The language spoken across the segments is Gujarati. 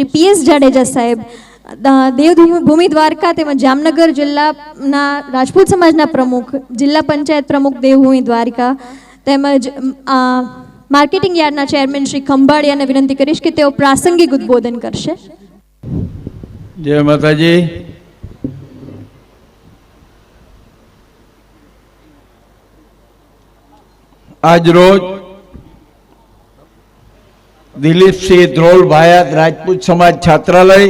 શ્રી પીએસ જાડેજા સાહેબ દેવભૂમિ દ્વારકા તેમજ જામનગર જિલ્લાના રાજપૂત સમાજના પ્રમુખ, જિલ્લા પંચાયત પ્રમુખ દેવભૂમિ દ્વારકા તેમજ માર્કેટિંગ યાર્ડના ચેરમેન શ્રી ખંભાળિયાને વિનંતી કરીશ કે તેઓ પ્રાસંગિક ઉદ્બોધન કરશે. જય માતાજી. આજ રોજ દિલીપસિંહ ધ્રોલ ભાયાત રાજપૂત સમાજ છાત્રાલય.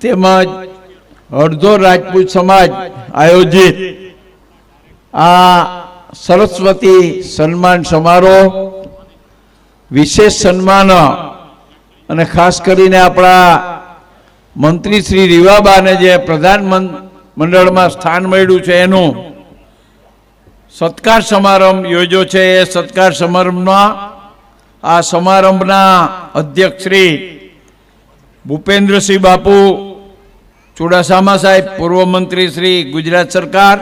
તેમજ અડધો રાજપૂત સમાજ આયોજિત આ સરસ્વતી સન્માન સમારોહ. વિશેષ સન્માન અને ખાસ કરીને આપણા મંત્રી શ્રી રીવાબાને જે પ્રધાન મંડળમાં સ્થાન મળ્યું છે એનું સત્કાર સમારંભ યોજ્યો છે. એ સત્કાર સમારંભમાં આ સમારંભના અધ્યક્ષ શ્રી ભૂપેન્દ્રસિંહ બાપુ, ચુડાસામા સાહેબ, પૂર્વ મંત્રી શ્રી ગુજરાત સરકાર,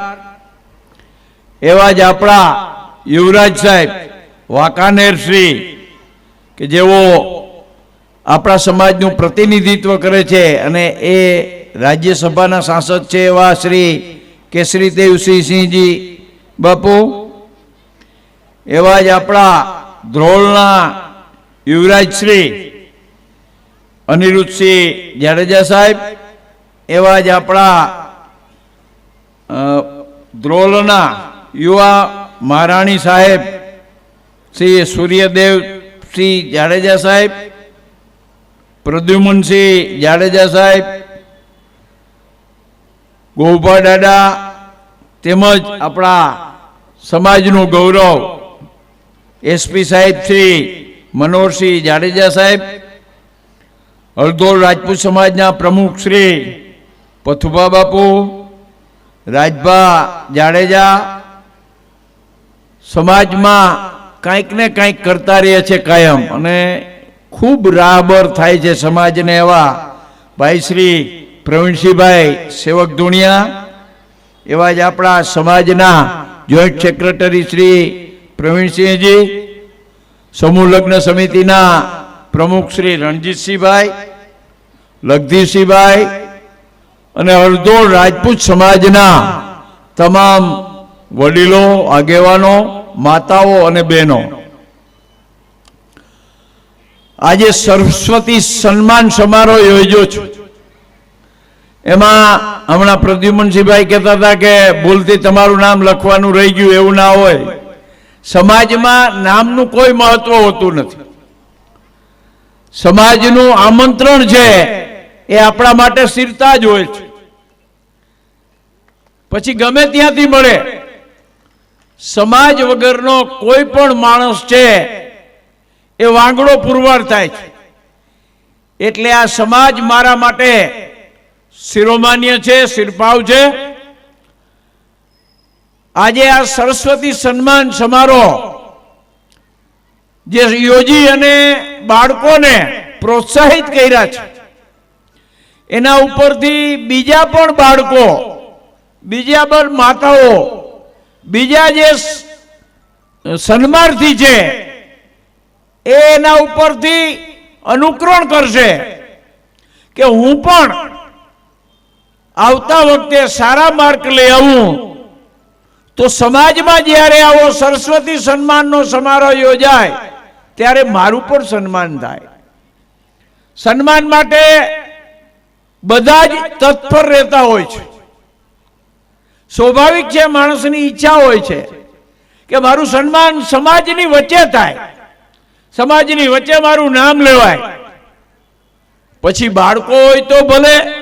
એવા જ આપણા યુવરાજ સાહેબ, વાંકાનેર શ્રી, કે જેઓ આપણા સમાજનું પ્રતિનિધિત્વ કરે છે અને એ રાજ્યસભાના સાંસદ છે એવા શ્રી કેસરી દેવસિંહ સિંહજી બાપુ, એવા જ આપણા ધ્રોળના યુવરાજશ્રી અનિરુદ્ધસિંહ જાડેજા સાહેબ, એવા જ આપણા ધ્રોલના યુવા મહારાણી સાહેબ શ્રી સૂર્યદેવ શ્રી જાડેજા સાહેબ, પ્રદ્યુમનસિંહ જાડેજા સાહેબ ગોભા દાદા તેમજ આપણા સમાજનું ગૌરવ. એસપી સાહેબ શ્રી મનોહરસિંહ જાડેજા સાહેબ હળદોળ રાજપૂત સમાજના પ્રમુખ શ્રી પથુભા બાપુ, રાજભા જાડેજા, સમાજમાં કાંઈક ને કાંઈક કરતા રહે છે કાયમ અને ખૂબ રાહબર થાય છે સમાજને એવા ભાઈ શ્રી પ્રવીણસિંહભાઈ સેવક ધુણિયા, એવા જ આપણા સમાજના જોઈન્ટ સેક્રેટરી શ્રી પ્રવીણસિંહજી સમૂહ લગ્ન સમિતિના પ્રમુખ શ્રી રણજીતસિંહભાઈ લગધીરસિંહભાઈ અને અડધો રાજપૂત સમાજના તમામ વડીલો, આગેવાનો, માતાઓ અને બહેનો. આજે સરસ્વતી સન્માન સમારોહ યોજ્યો છે. એમાં હમણાં પ્રદ્યુમનસિંહભાઈ કહેતા હતા કે ભૂલથી તમારું નામ લખવાનું રહી ગયું એવું ના હોય. સમાજમાં નામનું કોઈ મહત્વ હોતું નથી. સમાજનું આમંત્રણ છે એ આપણા માટે સ્થિરતા જ હોય છે. પછી ગમે ત્યાંથી મળે. સમાજ વગરનો કોઈ પણ માણસ છે એ વાંગડો પુરવાર થાય છે. એટલે આ સમાજ મારા માટે શિરોમાન્ય છે શિરપાવ છે. આજે આ સરસ્વતી સન્માન સમારોહ જે યોજી અને બાળકોને પ્રોત્સાહિત કર્યા છે. એના ઉપરથી બીજા પણ બાળકો, બીજા પણ માતાઓ, બીજા જે સન્માર્થી છે, એ એના ઉપરથી અનુકરણ કરશે કે હું પણ આવતા વખતે સારા માર્ક લઈ આવું. તો સમાજમાં જ્યારે આવો સરસ્વતી સન્માનનો સમારોહ યોજાય, ત્યારે મારું પણ સન્માન થાય. સન્માન માટે બધા જ તત્પર રહેતા હોય છે. સ્વાભાવિક છે, માણસની ઈચ્છા હોય છે કે મારું સન્માન સમાજની વચ્ચે થાય. સમાજની વચ્ચે મારું નામ લેવાય. પછી બાળકો હોય તો ભલે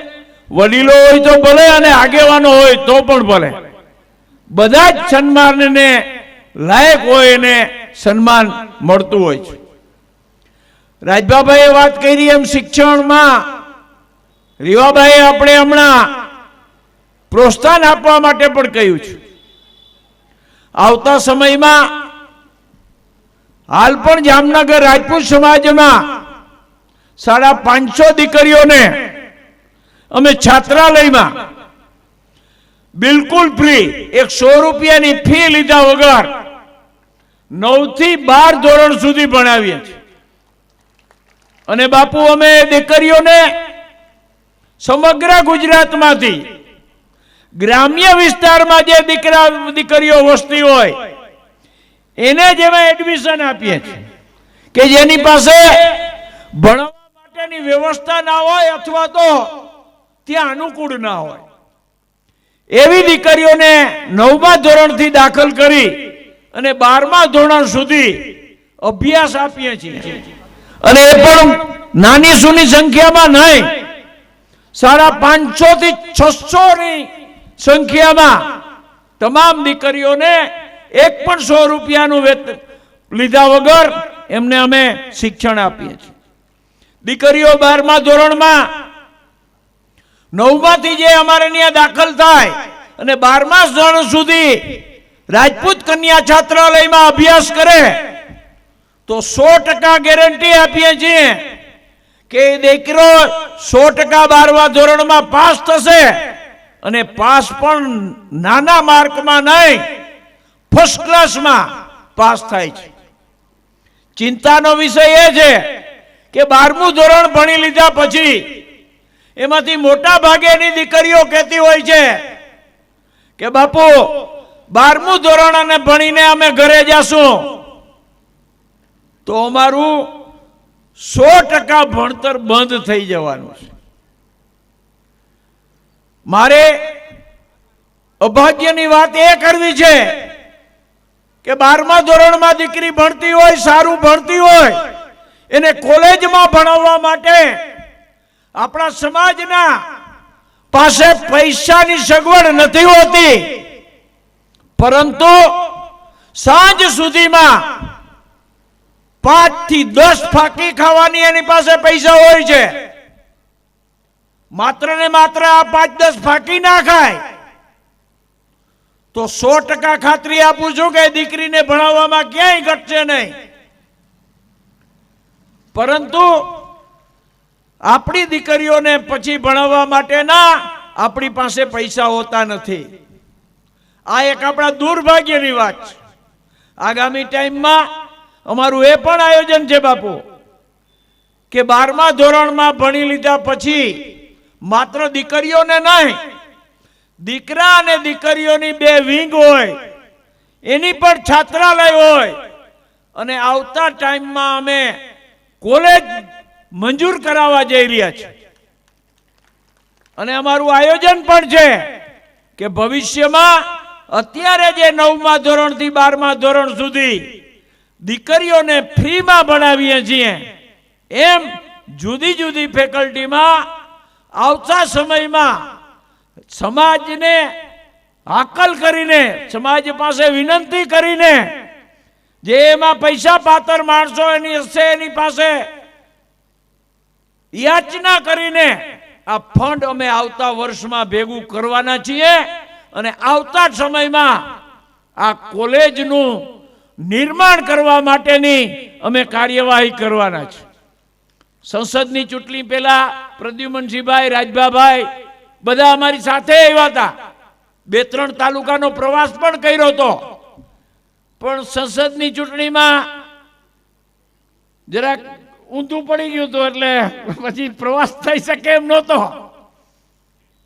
વડીલો હોય તો ભલે અને આગેવાનો હોય તો પણ ભલે. બધા જ સન્માનને લાયક હોય એને સન્માન મળતું હોય છે. રાજભાભાઈએ વાત કરી એમ શિક્ષણમાં. રીવાભાઈએ આપણે હમણાં પ્રોત્સાહન આપવા માટે પણ કહ્યું છે. આવતા સમયમાં હાલ પણ જામનગર રાજપૂત સમાજમાં સાડા પાંચસો દીકરીઓને અમે છાત્રાલયમાં બિલકુલ ફ્રી એક સો રૂપિયાની ફી લીધા વગર નવથી બાર ધોરણ સુધી ભણાવીએ અને બાપુ, અમે દીકરીઓને સમગ્ર ગુજરાતમાંથી ગ્રામ્ય વિસ્તારમાં જે દીકરા, દીકરીઓ વસતી હોય, એને જ અમે એડમિશન આપીએ છીએ કે જેની પાસે ભણવા માટેની વ્યવસ્થા ના હોય અથવા તો ત્યાં અનુકૂળ ના હોય. એવી દીકરીઓને નવમા ધોરણથી દાખલ કરી અને બારમા ધોરણ સુધી અભ્યાસ આપીએ છીએ. અને એ પણ નાની સુની સંખ્યામાં નહીં. સાડા પાંચસો થી છસો ની સંખ્યામાં તમામ દીકરીઓને એક પણ સો રૂપિયાનું વેતન લીધા વગર એમને અમે શિક્ષણ આપીએ છીએ. દીકરીઓ બારમા ધોરણમાં નવમાંથી જે અમારે ત્યાં દાખલ થાય અને બારમા ધોરણ સુધી રાજપૂત કન્યા છાત્રાલયમાં અભ્યાસ કરે, તો સો ટકા ગેરંટી આપીએ છીએ કે દીકરો સો ટકા બારમા ધોરણમાં પાસ થશે અને પાસ પણ નાના માર્કમાં નહીં ફર્સ્ટ ક્લાસમાં પાસ થાય છે. ચિંતાનો વિષય એ છે કે બારમું ધોરણ ભણી લીધા પછી એમાંથી મોટા ભાગેની દીકરીઓ કહેતી હોય છે કે બાપુ, બારમું ધોરણ અને ભણીને અમે ઘરે જાશું. તો અમારું સો ટકા ભણતર બંધ થઈ જવાનું છે. મારે અભાગ્યની વાત એ કરવી છે કે બારમા ધોરણમાં દીકરી ભણતી હોય, સારું ભણતી હોય, એને કોલેજમાં ભણાવવા માટે આપણા સમાજના પાસે પૈસાની સગવડ નથી હોતી. પરંતુ સાંજ સુધીમાં પાંચથી દસ ફાકી ખાવાની એની પાસે પૈસા હોય છે. માત્ર ને માત્ર આ પાંચ દસ ફાકી ના ખાય. તો સો ટકા ખાતરી આપું છું કે દીકરીને ભણાવવામાં ક્યાંય ઘટશે નહીં. પરંતુ આપણી દીકરીઓને પછી ભણાવવા માટેના આપણી પાસે પૈસા હોતા નથી. આ એક આપણા દુર્ભાગ્યની વાત છે. આગામી ટાઈમમાં અમારું એ પણ આયોજન છે બાપુ, કે બારમા ધોરણમાં ભણી લીધા પછી માત્ર દીકરીઓને નહીં, દીકરા અને દીકરીઓની બે વિંગ હોય, એની પણ છાત્રાલય હોય, અને આવતા ટાઈમમાં અમે કોલેજ મંજૂર કરાવવા જઈ રહ્યા છે. અને અમારું આયોજન પણ છે કે ભવિષ્યમાં અત્યારે જે નવમા ધોરણથી બારમા ધોરણ સુધી દીકરીઓને ફ્રીમાં ભણાવીએ છીએ, એમ જુદી જુદી ફેકલ્ટીમાં આવતા સમયમાં સમાજને હાકલ કરીને, સમાજ પાસે વિનંતી કરીને, જે એમાં પૈસા પાત્ર માણસો એની હશે એની પાસે યાચના કરીને આ ફંડ અમે આવતા વર્ષમાં ભેગું કરવાના છીએ અને આવતા સમયમાં આ કોલેજનું નિર્માણ કરવા માટેની અમે કાર્યવાહી કરવાના છે સંસદની ચૂંટણી પહેલા પ્રદ્યુમનસિંહભાઈ, રાજભાભાઈ બધા અમારી સાથે આવ્યા હતા. બે ત્રણ તાલુકાનો પ્રવાસ પણ કર્યો હતો. પણ સંસદની ચૂંટણીમાં જરાક ઊંધું પડી ગયું હતું એટલે પછી પ્રવાસ થઈ શકે એમ નહોતો.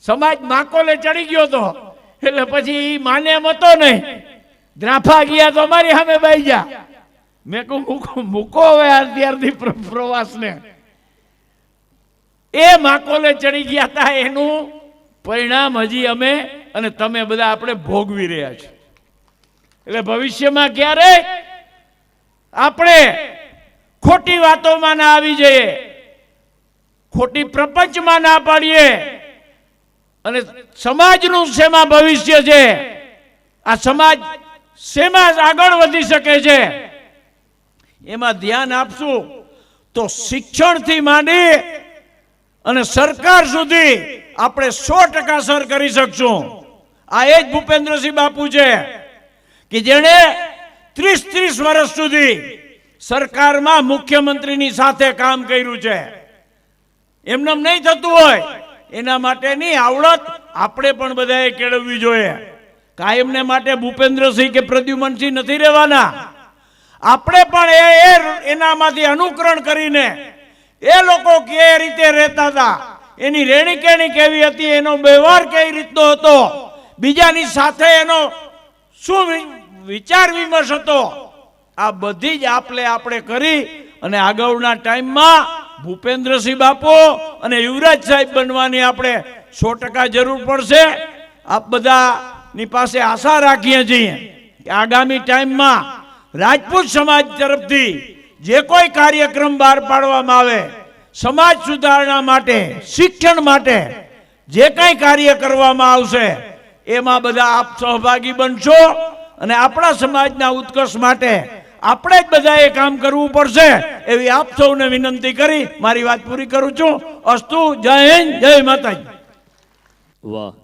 સમાજ માકોલે ચડી ગયો હતો. એટલે પછી એ માને એમ હતો નહીં. દ્રાફા ગયા તો અમારી સામે બાઈ જા મેં કહું, મૂકો મૂકો હવે અત્યારથી પ્રવાસને. એ માકોલે ચડી ગયા હતા, એનું પરિણામ હજી અમે અને તમે બધા આપણે ભોગવી રહ્યા છે એટલે ભવિષ્યમાં ક્યારે? આપણે ખોટી વાતોમાં ના આવી જઈએ. ખોટી પ્રપંચમાં ના પાડીએ. અને સમાજનું શેમાં ભવિષ્ય છે? આ સમાજ શેમાં આગળ વધી શકે છે? એમાં ધ્યાન આપશું તો શિક્ષણથી માંડી અને સરકાર સુધી આપણે સો ટકા સર કરી શકશું. આ એ જ ભૂપેન્દ્રસિંહ બાપુ છે કે જેણે ત્રીસ ત્રીસ વર્ષ સુધી સરકારમાં મુખ્યમંત્રીની સાથે કામ કર્યું છે. એમને નહીં થતું હોય, એના માટેની આવડત આપણે પણ બધાએ કેળવવી જોઈએ. કાયમને માટે ભૂપેન્દ્રસિંહ કે પ્રદ્યુમનસિંહ નથી રહેવાના. આપણે પણ એ એનામાંથી અનુકરણ કરીને એ લોકો કે રીતે રહેતા હતા. એની રેણી કેણી કેવી હતી, એનો વ્યવહાર કઈ રીતનો હતો? બીજાની સાથે એનો શું વિચાર વિમર્શ હતો? આ બધી જ આપલે આપણે કરી અને આગળના ટાઈમમાં ભૂપેન્દ્રસિંહ બાપુ અને યુવરાજ સાહેબ બનવાની આપણે સો ટકા જરૂર પડશે. આપ બધાની પાસે આશા રાખીએ છીએ કે આગામી ટાઈમમાં રાજપૂત સમાજ તરફથી જે કોઈ કાર્યક્રમ બહાર પાડવામાં આવે, સમાજ સુધારણા માટે, શિક્ષણ માટે, જે કંઈ કાર્ય કરવામાં આવશે, એમાં બધા આપ સહભાગી બનશો અને આપણા સમાજના ઉત્કર્ષ માટે આપણે જ બધાએ કામ કરવું પડશે એવી આપ સૌને વિનંતી કરી, મારી વાત પૂરી કરું છું. અસ્તુ, જય હિન્દ, જય માતાજી. વાહ.